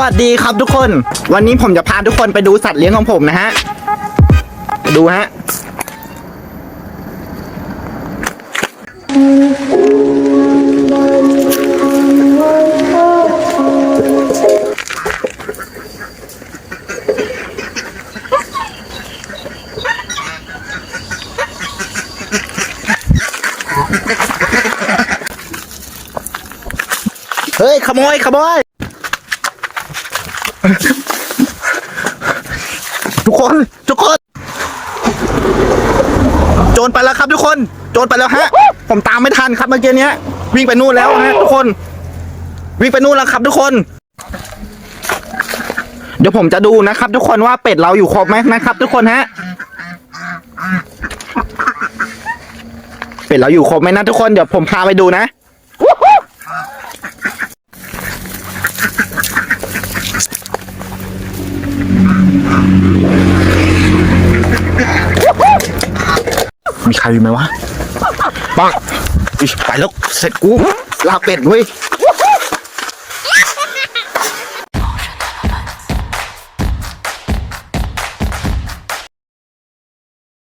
วัสดีครับทุกคน วันนี้ผมจะพาทุกคนไปดูสัตว์เลี้ยงของผมนะฮะ ดูฮะ เฮ้ย ขโมย ขโมย ทุกคน ทุกคน โจรไปแล้วครับทุกคน โจรไปแล้วฮะ ผมตามไม่ทันครับเมื่อกี้เนี้ย วิ่งไปนู่นแล้วฮะทุกคน วิ่งไปนู่นแล้วครับ ทุกคน เดี๋ยวผมจะดูนะครับ ทุกคนว่าเป็ดเราอยู่ครบไหมนะครับ ทุกคนฮะ เป็ดเราอยู่ครบไหมนะทุกคน เดี๋ยวผมพาไปดูนะ มีใครอยู่ไหมวะปังไปแล้วเสร็จกูลาเป็ดเว้ย